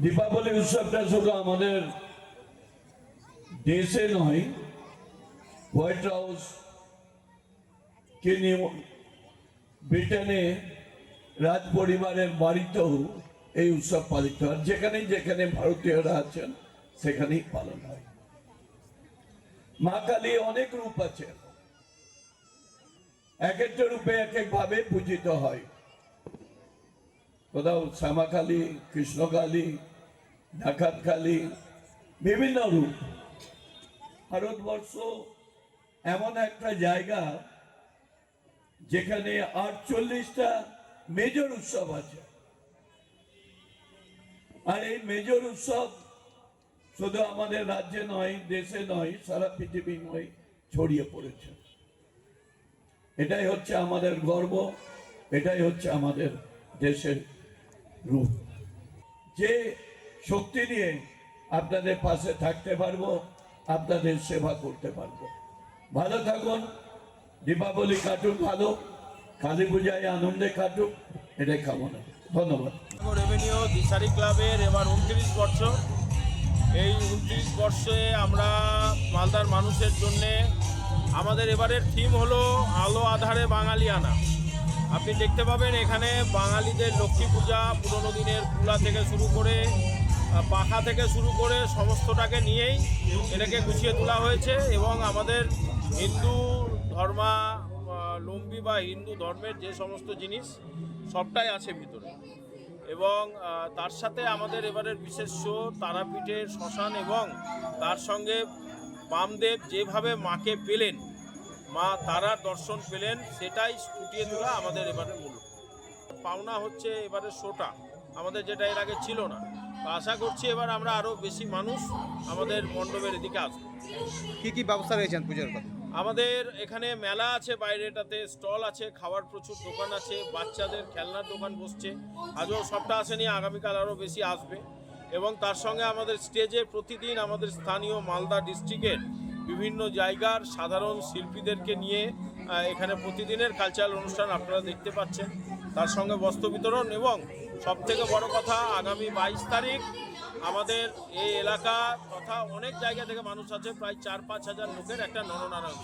দীপাবলি উৎসবটা শুধু আমাদের দেশে নয়, হোয়াইট হাউস কে ব্রিটেনে রাজ পরিবারের বাড়িতেও এই উৎসব পালিত হয়। যেখানে যেখানে ভারতীয়রা আছেন, সেখানেই পালন হয়। মা কালী অনেক রূপ আছে। এক একটা রূপে এক এক ভাবে পূজিত হয়। কোথাও শ্যামাকালী কৃষ্ণকালী ডাকাত কালী বিভিন্ন রূপ। ভারতবর্ষ এমন একটা জায়গা যেখানে আটচল্লিশটা মেজর উৎসব আছে। আর এই মেজর উৎসব শুধু আমাদের রাজ্যে নয়, দেশে নয়, সারা পৃথিবীময় ছড়িয়ে পড়েছে। এটাই হচ্ছে আমাদের গর্ব, এটাই হচ্ছে আমাদের দেশের রূপ যে শক্তি নিয়ে আপনাদের পাশে থাকতে পারব, আপনাদের সেবা করতে পারব। ভালো থাকুন। দীপাবলি কাটুক ভালো। কালী পূজায় আনন্দে কাটুক। এটাই কামনা। ধন্যবাদ। রেভিনিউ ক্লাবের এবার উনত্রিশ বছর। এই উনত্রিশ বর্ষে আমরা মালদার মানুষের জন্যে আমাদের এবারের থিম হলো আলো আধারে বাঙালিয়ানা। আপনি দেখতে পাবেন এখানে বাঙালিদের লক্ষ্মী পূজা, পুরনো দিনের কুলা থেকে শুরু করে পাখা থেকে শুরু করে সমস্তটাকে নিয়েই এটাকে গুছিয়ে তোলা হয়েছে এবং আমাদের হিন্দু ধর্মা লম্বি বা হিন্দু ধর্মের যে সমস্ত জিনিস সবটাই আছে ভিতরে। এবং তার সাথে আমাদের এবারের বিশেষ শো, তারাপীঠের শ্মশান এবং তার সঙ্গে বামদেব যেভাবে মাকে পেলেন মা তারার দর্শন পেলেন সেটাই ফুটিয়ে তোলা আমাদের এবারের মূল। পাওনা হচ্ছে এবারে শোটা। আমাদের যেটা এর আগে ছিল না। আশা করছি এবার আমরা আরও বেশি মানুষ আমাদের মণ্ডপের এদিকে আসব। কী কী ব্যবস্থা রয়েছেন পুজোর কথা? আমাদের এখানে মেলা আছে বাইরেটাতে স্টল আছে খাওয়ার প্রচুর দোকান আছে বাচ্চাদের খেলনার দোকান বসছে। আজও সবটা আসেনি আগামীকাল আরও বেশি আসবে। এবং তার সঙ্গে আমাদের স্টেজে প্রতিদিন আমাদের স্থানীয় মালদা ডিস্ট্রিক্টের বিভিন্ন জায়গার সাধারণ শিল্পীদেরকে নিয়ে এখানে প্রতিদিনের কালচারাল অনুষ্ঠান আপনারা দেখতে পাচ্ছেন। তার সঙ্গে বস্ত্র বিতরণ এবং সবথেকে বড় কথা, আগামী বাইশ তারিখ আমাদের এই এলাকা তথা অনেক জায়গা থেকে মানুষ আছে, প্রায় চার পাঁচ হাজার লোকের একটা নরনারায়ণ